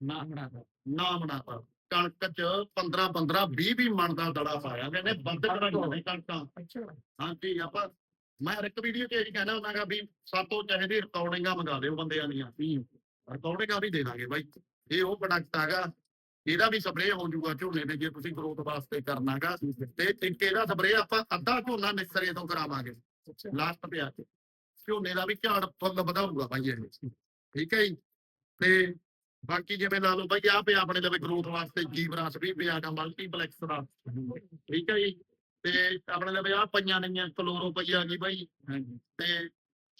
ਨਾ ਬਣਾਤਾ ਨਾ ਬਣਾਤਾ। ਕਣਕ ਚ 15 15 20 20 ਮਣ ਦਾ ਦੜਾ ਪਾਇਆ। ਕਹਿੰਦੇ ਬੰਦ ਕਰਾਈਆਂ ਨੇ ਕਣਕਾਂ। ਹਾਂਜੀ ਆਪਾਂ ਮੈਂ ਇੱਕ ਵੀਡੀਓ 'ਚ ਇਹ ਕਹਿਣਾ ਹੁੰਦਾਗਾ ਵੀ ਸਾਤੋਂ ਚਾਹੀਦੀ ਰਿਕਾਰਡਿੰਗਾਂ ਮੰਗਾ ਦਿਓ ਬੰਦਿਆਂ ਦੀਆਂ। ਰਿਕਾਰਡਿੰਗਾਂ ਵੀ ਦੇ ਦਾਂਗੇ ਬਾਈ। ਇਹ ਉਹ ਪ੍ਰੋਡਕਟ ਹੈਗਾ ਇਹਦਾ ਵੀ ਸਪਰੇਅ ਹੋ ਜਾਊਗਾ ਝੋਨੇ ਦੇ ਜੇ ਤੁਸੀਂ ਗਰੋਥ ਵਾਸਤੇ ਕਰਨਾਗਾ। ਤੇ ਇੱਕ ਇਹਦਾ ਸਪਰੇਅ ਆਪਾਂ ਅੱਧਾ ਝੋਨਾ ਨਿਸਰੇ ਤੋਂ ਕਰਾਵਾਂਗੇ ਲਾਸਟ ਤੇ ਆ ਕੇ। ਝੋਨੇ ਦਾ ਵੀ ਝਾੜ ਫੁੱਲ ਵਧਾਊਗਾ ਬਾਈ ਇਹ। ਠੀਕ ਹੈ ਜੀ? ਤੇ ਬਾਕੀ ਜਿਵੇਂ ਲਾ ਲਓ ਬਾਈ ਆ ਪਿਆ ਆਪਣੇ ਲਵੇ ਗਰੋਥ ਵਾਸਤੇ ਜੀਵਰਾਸ ਵੀ ਪਿਆ ਗਾ ਮਲਟੀਪਲੈਕਸ ਦਾ। ਠੀਕ ਹੈ ਜੀ? ਤੇ ਆਪਣੇ ਲਵੇ ਆ ਪਈਆਂ ਨੇਗੀਆਂ ਕਲੋਰੋ ਪਈ ਆ ਗਈ ਬਾਈ। ਤੇ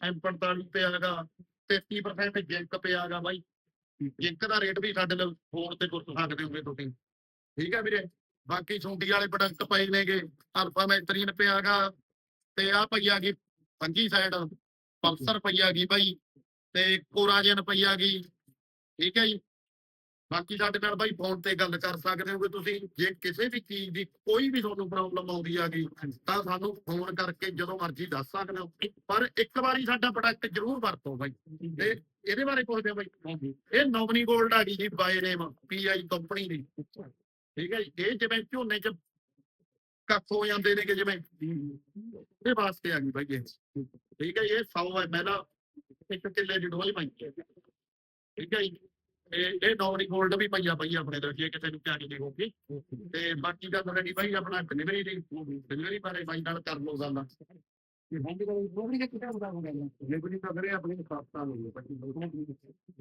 M45 ਪਿਆ ਹੈਗਾ 33% ਜਿੰਕ ਪਿਆ ਹੈਗਾ ਬਾਈ। ਜਿੰਕ ਦਾ ਰੇਟ ਵੀ ਸਾਡੇ ਨਾਲ ਫੋਨ ਤੇ ਗੁਰਤ ਸਕਦੇ ਹੋਗੇ ਤੁਸੀਂ। ਠੀਕ ਹੈ ਵੀਰੇ? ਬਾਕੀ ਸੁੰਡੀ ਵਾਲੇ ਪ੍ਰੋਡਕਟ ਪਏ ਨੇਗੇ। ਅਲਫਾ ਮੈਟਰੀਨ ਪਿਆ ਤੇ ਆ ਪਈ ਗਈ ਪੰਜੀ ਸਾਈਡ ਪਲਸਰ ਪਈ ਗਈ ਬਾਈ ਤੇ ਕੋਰਾਜਨ ਪਈ ਗਈ। ਠੀਕ ਹੈ ਜੀ? ਬਾਕੀ ਸਾਡੇ ਨਾਲ ਬਾਈ ਫੋਨ ਤੇ ਗੱਲ ਕਰ ਸਕਦੇ ਹੋਗੇ ਤੁਸੀਂ। ਜੇ ਕਿਸੇ ਵੀ ਚੀਜ਼ ਦੀ ਕੋਈ ਵੀ ਤੁਹਾਨੂੰ ਪ੍ਰੋਬਲਮ ਆਉਂਦੀ ਆ ਤਾਂ ਸਾਨੂੰ ਫੋਨ ਕਰਕੇ ਜਦੋਂ ਮਰਜ਼ੀ ਦੱਸ ਸਕਦੇ ਹੋ। ਪਰ ਇੱਕ ਵਾਰੀ ਸਾਡਾ ਪ੍ਰੋਡਕਟ ਜ਼ਰੂਰ ਵਰਤੋ ਬਾਈ। ਤੇ ਇਹਦੇ ਬਾਰੇ ਪੁੱਛਦੇ ਆ ਬਾਈ। ਇਹ ਨੋਮਨੀ ਗੋਲਡ ਆ ਗਈ ਜੀ ਬਾਈ ਨੇਮ ਪੀਆਈ ਕੰਪਨੀ ਦੀ। ਠੀਕ ਹੈ ਜੀ। ਇਹ ਜਿਵੇਂ ਝੋਨੇ ਚ ਕੱਖ ਹੋ ਜਾਂਦੇ ਨੇ ਕਿ ਜਿਵੇਂ ਇਹ ਵਾਸਤੇ ਆ ਗਈ ਬਾਈ ਇਹ। ਠੀਕ ਹੈ ਇਹ 100 ਹੈ ਇੱਕ ਕਿੱਲੇ ਦੀ ਡੋਲ ਪਾਈ ਠੀਕ ਹੈ ਇਹ ਇਹ ਨੋਮਨੀ ਗੋਲਡ ਵੀ ਪਈਆ ਪਈ ਆਪਣੇ ਤੋਂ, ਜੇ ਕਿਸੇ ਨੂੰ ਚਾਹੀਦੀ ਦੀ ਹੋਊਗੀ। ਤੇ ਬਾਕੀ ਦਾ ਤੁਹਾਡੀ ਬਾਈ ਆਪਣਾ ਡਿਲੀਵਰੀ ਦੀ। ਡਿਲੀਵਰੀ ਬਾਰੇ ਬਾਈ ਨਾਲ ਕਰ ਲਓ ਗੱਲ। ਡਿਲੀਵਰੀ ਤਾਂ ਕਰੇ ਆਪਣੀ ਖਾਤਾ ਲਈ ਬਾਕੀ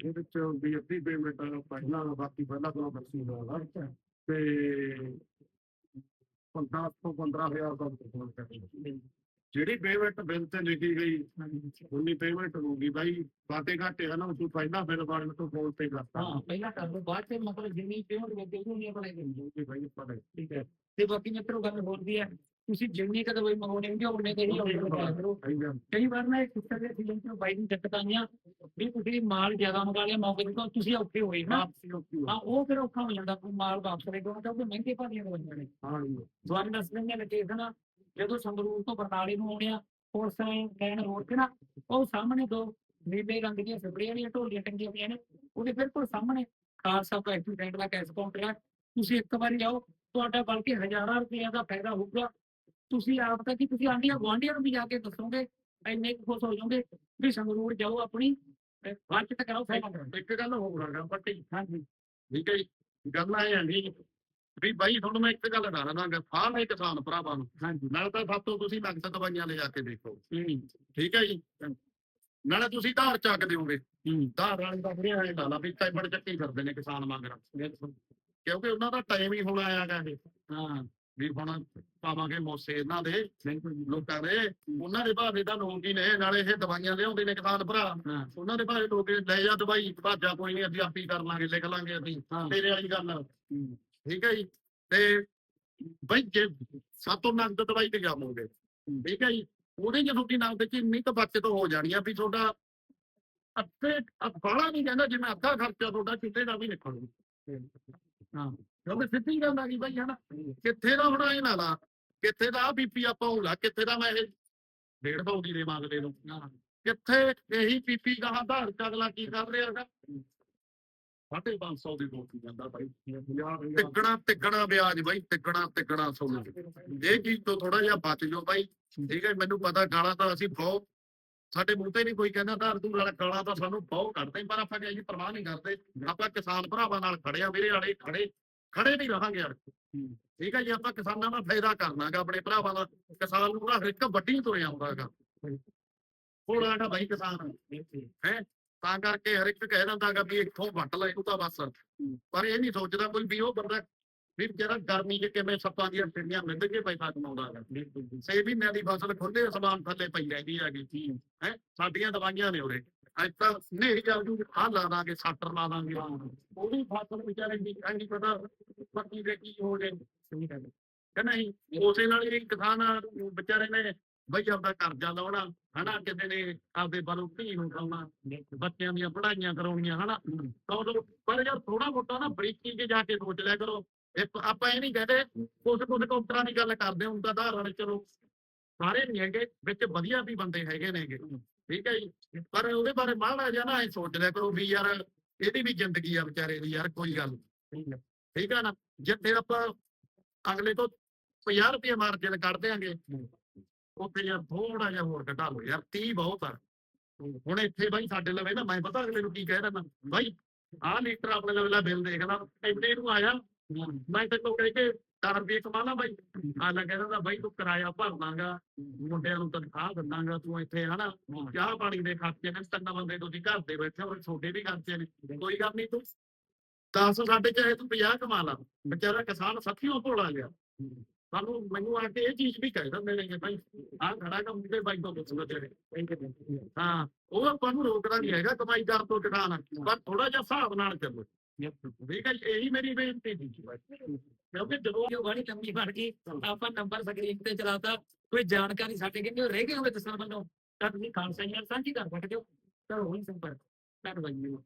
ਇਹ ਵਿੱਚ ਵੀ ਅੱਧੀ ਪੇਮੈਂਟ ਪਹਿਲਾਂ ਬਾਕੀ ਪਹਿਲਾਂ ਤੋਂ ਬਰਸੀ ਹੋਗਾ ਤੇ 15 ਤੋਂ 15000 ਦਾ ਫੋਨ ਕਰਦੇ ਜਿਹੜੀ ਪੇਮੈਂਟ ਬਿੱਲ ਤੇ ਲਿਖੀ ਗਈ ਉਨੀ ਪੇਮੈਂਟ ਹੋਊਗੀ ਬਾਈ। ਬਾਤੇ ਘਾਟੇ ਹਨ ਉਹ ਤੂੰ ਪਹਿਲਾਂ ਬਿੱਲ ਵਾਲੇ ਤੋਂ ਫੋਨ ਤੇ ਕਰਤਾ। ਹਾਂ ਪਹਿਲਾਂ ਕਰ ਦੋ ਬਾਅਦ ਚ ਮਤਲਬ ਜਿੰਨੀ ਪੇਮੈਂਟ ਲੱਗੇ ਉਹਨੂੰ ਕਰਨੀ ਜੀ ਬਾਈ ਪਤਾ ਠੀਕ ਹੈ। ਤੇ ਬਾਕੀ ਮਿੱਤਰੋ ਗੱਲ ਹੋਰ ਵੀ ਹੈ। ਤੁਸੀਂ ਜਿੰਨੀ ਕਦ ਕੋਈ ਮੰਗਾਉਣੇ ਹੁੰਦੇ ਉਹਨੇ ਆਰਡਰ ਕਰਿਆ ਕਰੋ ਕਈ ਵਾਰ ਨਾ ਇਹ ਕੁੱਤੇ ਦੇ ਸੀਜ਼ਨ ਚ ਬਾਈ ਨੂੰ ਦਿੱਕਤ ਆਈਆਂ ਵੀ ਤੁਸੀਂ ਮਾਲ ਜ਼ਿਆਦਾ ਮੰਗਾ ਲਿਆ ਮੌਕੇ ਤੇ ਤਾਂ ਤੁਸੀਂ ਔਖੇ ਹੋਏ ਨਾ। ਹਾਂ ਉਹ ਫਿਰ ਔਖਾ ਹੋ ਜਾਂਦਾ ਕੋਈ ਮਾਲ ਵਾਪਸ ਲੈ ਤਾਂ ਉਹ ਮਹਿੰਗੇ ਭਾਰੀਆਂ ਹੋ ਜਾਂਦੇ ਨੇ। ਤੁਹਾਨੂੰ ਦੱਸ ਦਿੰਦੇ ਲੋਕੇਸ਼ਨ ਜਦੋਂ ਸੰਗਰੂਰ ਤੋਂ ਬਰਨਾਲੇ ਨੂੰ ਆਉਣੇ ਆ ਲੈਣ ਰੋਡ ਤੇ ਨਾ, ਉਹ ਸਾਹਮਣੇ ਦੋ ਨੀਲੇ ਰੰਗ ਦੀਆਂ ਸਪਰੇਅ ਵਾਲੀਆਂ ਢੋਲੀਆਂ ਟੰਗੀਆਂ ਹੋਈਆਂ ਨੇ, ਉਹਦੇ ਬਿਲਕੁਲ ਸਾਹਮਣੇ ਖਾਲਸਾ ਐਕਸੀਡੈਂਟ ਦਾ ਕੈਸ ਕਾਊਂਟਰ ਹੈ ਤੁਸੀਂ ਇੱਕ ਵਾਰੀ ਆਓ, ਤੁਹਾਡਾ ਬਲਕਿ ਹਜ਼ਾਰਾਂ ਰੁਪਏ ਦਾ ਫਾਇਦਾ ਹੋਊਗਾ। ਤੁਸੀਂ ਆਪ ਤਾਂ ਕੀ ਤੁਸੀਂ ਆਂਡੀਆਂ ਗੁਆਂਢੀਆਂ ਨੂੰ ਵੀ ਜਾ ਕੇ ਦੱਸੋਗੇ, ਇੰਨੇ ਖੁਸ਼ ਹੋ ਜਾਓਗੇ ਵੀ ਸੰਗਰੂਰ ਜਾਓ ਆਪਣੀ। ਬਾਅਦ ਚ ਕਰਾਓ ਫਾਇਦਾ। ਇੱਕ ਗੱਲ ਹੋਰ ਹੈਗਾ ਪੱਟੀ ਹਾਂਜੀ। ਠੀਕ ਹੈ ਗੱਲ ਆ ਜੀ ਵੀ ਬਾਈ ਤੁਹਾਨੂੰ ਮੈਂ ਇੱਕ ਗੱਲ ਦੱਸਦਾਗਾ ਸਾਰੇ ਕਿਸਾਨ ਭਰਾਵਾਂ ਨੂੰ। ਹਾਂਜੀ। ਨਾਲ ਤਾਂ ਸਾਤੋਂ ਤੁਸੀਂ ਨਕਦ ਦਵਾਈਆਂ ਲੈ ਜਾ ਕੇ ਦੇਖੋ। ਠੀਕ ਹੈ ਜੀ? ਨਾਲੇ ਤੁਸੀਂ ਧਾਰ ਚੱਕ ਦਿਓਗੇ। ਧਾਰ ਵਾਲੇ ਦਾ ਵੀਰੇ ਐਂ ਲਾ ਲਾ ਵੀ ਟਾਈਮੜ ਚੱਕੀ ਫਿਰਦੇ ਨੇ ਕਿਸਾਨ ਮੰਗਰ। ਕਿਉਂਕਿ ਉਹਨਾਂ ਦਾ ਟਾਈਮ ਹੀ ਹੁਣ ਆਇਆ ਗਾ ਇਹ। ਹਾਂ। ਵੀ ਹੁਣ ਪਾਵਾਂਗੇ ਮੋਸੇ ਇਹਨਾਂ ਦੇ ਲੋਕਾਂ ਦੇ। ਉਹਨਾਂ ਦੇ ਭਾਵੇਂ ਤਾਂ ਲੋਕ ਹੀ ਨੇ ਨਾਲੇ ਇਹ ਦਵਾਈਆਂ ਲਿਆਉਂਦੇ ਨੇ ਕਿਸਾਨ ਭਰਾ। ਉਹਨਾਂ ਦੇ ਭਾਵੇਂ ਲੋਕ ਲੈ ਜਾ ਦਵਾਈ ਭਾਜਾ ਕੋਈ ਨਹੀਂ ਅਸੀਂ ਆਪੀ ਕਰ ਲਾਂਗੇ ਲਿਖ ਲਾਂਗੇ ਅਸੀਂ। ਤੇਰੇ ਵਾਲੀ ਗੱਲ। ਠੀਕ ਹੈ ਜੀ? ਤੇ ਬਈ ਜੇ ਸਾਤੋਂ ਨਗਦ ਦਵਾਈ ਤੇ ਜਾਵੋਗੇ ਠੀਕ ਹੈ ਜੀ? ਉਹਦੇ ਜੇ ਤੁਹਾਡੀ ਨਗਦ ਚ ਇੰਨੀ ਤਾਂ ਬਚਤ ਹੋ ਜਾਣੀ ਆ ਵੀ ਤੁਹਾਡਾ ਅੱਧੇ ਬਾਲਾ ਨਹੀਂ ਕਹਿੰਦਾ ਜਿਵੇਂ ਅੱਧਾ ਖਰਚਾ ਤੁਹਾਡਾ ਕਿਤੇ ਦਾ ਵੀ ਨਿਕਲੂ। ਹਾਂ, ਕਿਉਂਕਿ ਸਿੱਧੀ ਗੱਲ ਆ ਗਈ ਬਈ, ਹਨਾ? ਕਿੱਥੇ ਦਾ ਹੁਣ ਇਹ ਨਾ ਲਾ, ਕਿੱਥੇ ਦਾ ਬੀਪੀ ਆਪਾਂ ਹੋਊਗਾ ਕਿੱਥੇ ਦਾ ਮੈਂ ਇਹ ਡੇਢ ਸੌ ਦੀ ਦੇ ਮੰਗਦੇ ਨੂੰ। ਕਿੱਥੇ ਇਹੀ ਪੀਪੀ ਦਾ ਆਧਾਰ ਅਗਲਾ ਕੀ ਕਰ ਰਿਹਾ ਹੈਗਾ? ਸਾਢੇ ਪੰਜ ਸੌ ਦੀ ਦੋਸਤੀ ਜਾਂਦਾ ਬਾਈ। ਤਿੱਗਣਾ ਤਿੱਗਣਾ ਵਿਆਜ ਬਾਈ ਤਿੱਗਣਾ ਤਿੱਗਣਾ ਸੋਨਾ ਇਹ ਚੀਜ਼ ਤੋਂ ਥੋੜਾ ਜਿਹਾ ਬਚ ਜਾਓ ਬਾਈ। ਠੀਕ ਹੈ ਮੈਨੂੰ ਪਤਾ ਗਾਲਾਂ ਤਾਂ ਅਸੀਂ ਬਹੁਤ ਸਾਡੇ ਮੂੰਹ ਤੇ ਨਹੀਂ ਕੋਈ ਕਹਿੰਦਾ ਧਾਰ ਤੂੰ ਗਾਲਾਂ ਗਾਲਾਂ ਤਾਂ ਸਾਨੂੰ ਬਹੁਤ ਕੱਢਦੇ ਪਰ ਆਪਾਂ ਕਿਸੇ ਦੀ ਪਰਵਾਹ ਨਹੀਂ ਕਰਦੇ। ਆਪਾਂ ਕਿਸਾਨ ਭਰਾਵਾਂ ਨਾਲ ਖੜੇ ਆ ਵੀਰੇ ਵਾਲੇ ਖੜੇ ਖੜੇ ਨਹੀਂ ਰਹਾਂਗੇ ਯਾਰ। ਠੀਕ ਹੈ ਜੀ ਆਪਾਂ ਕਿਸਾਨਾਂ ਦਾ ਫਾਇਦਾ ਕਰਨਾਗਾ ਆਪਣੇ ਭਰਾਵਾਂ ਦਾ ਕਿਸਾਨ ਨੂੰ ਹਰ ਇੱਕ ਵੱਡੀ ਤੁਰਿਆ ਆਉਂਦਾਗਾ ਕੋਲਾ ਦਾ ਬਾਈ ਕਿਸਾਨ ਹੈ? ਤਾਂ ਕਰਕੇ ਹਰ ਇੱਕ ਕਹਿ ਦਿੰਦਾਗਾ ਵੀ ਇੱਥੋਂ ਵੱਟ ਲੈ ਤੂੰ ਤਾਂ ਬਸ। ਪਰ ਇਹ ਨਹੀਂ ਸੋਚਦਾ ਕੋਈ ਵੀ ਉਹ ਬੰਦਾ ਵੀ ਜਿਹੜਾ ਗਰਮੀ 'ਚ ਕਿਵੇਂ ਸੱਪਾਂ ਦੀਆਂ ਟਿੰਡੀਆਂ ਮਿਲ ਕੇ ਪੈਸਾ ਕਮਾਉਂਦਾ ਹੈ ਛੇ ਮਹੀਨਿਆਂ ਦੀ ਫਸਲ ਖੁੱਲੇ ਅਸਮਾਨ ਥੱਲੇ ਪਈ ਰਹਿੰਦੀ ਹੈਗੀ ਹੈ। ਸਾਡੀਆਂ ਦਵਾਈਆਂ ਨੇ ਉਰੇ। ਅੱਜ ਤਾਂ ਨਹੀਂ ਚੱਲ ਜੂ ਆ ਲਾ ਦਾਂਗੇ ਸੱਟਰ ਲਾ ਦਾਂਗੇ। ਉਹ ਵੀ ਫਸਲ ਵਿਚਾਰੇ ਦੀ ਨਹੀਂ ਪਤਾ ਪੱਕੀ ਦੇ ਕੀ ਹੋ ਜੇ ਕਿ ਨਹੀਂ ਉਸੇ ਨਾਲ ਹੀ ਕਿਸਾਨ ਵਿਚਾਰੇ ਨੇ ਬਈ ਆਪਦਾ ਕਰਜ਼ਾ ਲਾਉਣਾ ਹਨਾ? ਕਿਸੇ ਨੇ ਆਪਦੇ ਬਲੋਂ ਧੀ ਨੂੰ ਖਾਣਾ ਬੱਚਿਆਂ ਦੀਆਂ ਪੜ੍ਹਾਈਆਂ ਕਰਾਉਣੀਆਂ, ਹਨਾ? ਤਾਂ ਪਰ ਯਾਰ ਥੋੜਾ ਮੋਟਾ ਨਾ ਬਰੀਕੀ 'ਚ ਜਾ ਕੇ ਸੋਚ ਲਿਆ ਕਰੋ। ਇਹ ਆਪਾਂ ਇਹ ਨਹੀਂ ਕਹਿੰਦੇ ਕੁਝ ਕੁਝ ਕਾਉਂਟਰਾਂ ਦੀ ਗੱਲ ਕਰਦੇ ਹਾਂ ਤਾਂ ਧਾਰਨ ਚਲੋ। ਸਾਰੇ ਨਹੀਂ ਹੈਗੇ, ਵਿੱਚ ਵਧੀਆ ਵੀ ਬੰਦੇ ਹੈਗੇ ਨੇਗੇ, ਠੀਕ ਹੈ ਜੀ? ਪਰ ਉਹਦੇ ਬਾਰੇ ਮਾੜਾ ਜਿਹਾ ਨਾ ਇਹ ਸੋਚ ਲਿਆ ਕਰੋ ਵੀ ਯਾਰ, ਇਹਦੀ ਵੀ ਜ਼ਿੰਦਗੀ ਆ ਵਿਚਾਰੇ ਦੀ, ਯਾਰ ਕੋਈ ਗੱਲ ਨੀ। ਠੀਕ ਹੈ ਨਾ? ਜਿੱਥੇ ਆਪਾਂ ਅਗਲੇ ਤੋਂ 50 ਰੁਪਏ ਮਾਰਜਨ ਕੱਢ ਦਿਆਂਗੇ ਉੱਥੇ ਯਾਰ ਥੋੜਾ ਜਿਹਾ ਹੋਰ ਘਟਾ ਲਓ ਯਾਰ 30 ਬਹੁਤ ਆ। ਹੁਣ ਇੱਥੇ ਬਾਈ ਸਾਡੇ ਲਵੇ ਨਾ, ਮੈਂ ਪਤਾ ਅਗਲੇ ਨੂੰ ਕੀ ਕਹਿ ਰਿਹਾ ਬਾਈ ਆਹ ਲੀਟਰ ਆਪਣੇ ਲਵੇ ਦਾ ਬਿੱਲ ਦੇਖ ਇੰਨੇ ਨੂੰ ਆਇਆ। ਮੈਂ ਤੇ ਕਹਿ ਕੇ ਕਰ ਰੁਪਏ ਕਮਾ ਲਾ ਬਾਈ। ਆ ਲੱਗਾ ਕਹਿੰਦਾ ਬਾਈ ਤੂੰ ਕਿਰਾਇਆ ਭਰ ਦਾਂਗਾ, ਮੁੰਡਿਆਂ ਨੂੰ ਤਨਖਾਹ ਦਿੰਦਾਗਾ, ਤੂੰ ਇੱਥੇ ਹਨਾ ਚਾਹ ਪਾਣੀ ਦੇ ਖਰਚੇ ਨੇ, ਤਿੰਨ ਬੰਦੇ ਤੁਸੀਂ ਘਰ ਦੇ ਬੈਠੇ ਹੋ ਛੋਟੇ ਵੀ ਖਰਚੇ ਨੇ, ਕੋਈ ਗੱਲ ਨਹੀਂ ਤੂੰ। 10 ਸਾਡੇ ਚਾਹੇ ਤੂੰ 50 ਕਮਾ ਲਾ, ਵਿਚਾਰਾ ਕਿਸਾਨ ਸੱਥੀਓ ਭੋਲਾ ਗਿਆ। ਸਾਨੂੰ ਮੈਨੂੰ ਆ ਕੇ ਇਹ ਚੀਜ਼ ਵੀ ਕਹਿ ਦਿੰਦੇ ਭਾਈ, ਆਹ ਖੜਾ ਕੰਮ ਤੇ ਬਾਈ ਤੋਂ ਪੁੱਛਣਾ ਤੇਰੇ। ਹਾਂ, ਉਹ ਆਪਾਂ ਨੂੰ ਰੋਕਦਾ ਨਹੀਂ ਹੈਗਾ, ਕਮਾਈ ਕਰ ਤੋਂ ਟਿਕਾਣਾ ਪਰ ਥੋੜਾ ਜਿਹਾ ਹਿਸਾਬ ਨਾਲ ਚੱਲੋ। ਠੀਕ ਹੈ, ਇਹੀ ਮੇਰੀ ਬੇਨਤੀ ਸੀ। ਕਿਉਂਕਿ ਜਦੋਂ ਉਹ ਬੜੀ ਲੰਮੀ ਬਣ ਗਈ, ਆਪਾਂ ਨੰਬਰ ਸਕਰੀਨ ਤੇ ਚਲਾਤਾ, ਕੋਈ ਜਾਣਕਾਰੀ ਸਾਡੇ ਕਿੰਨੇ ਰਹਿ ਗਏ ਹੋਵੇ ਦੱਸਣ ਵੱਲੋਂ, ਤਾਂ ਤੁਸੀਂ ਖਾਲਸਾ ਯਾਰ ਸਾਂਝੀ ਕਰ ਸਕਦੇ ਹੋ। ਤਾਂ ਹੀ ਸੰਪਰਕ। ਧੰਨਵਾਦ ਜੀ।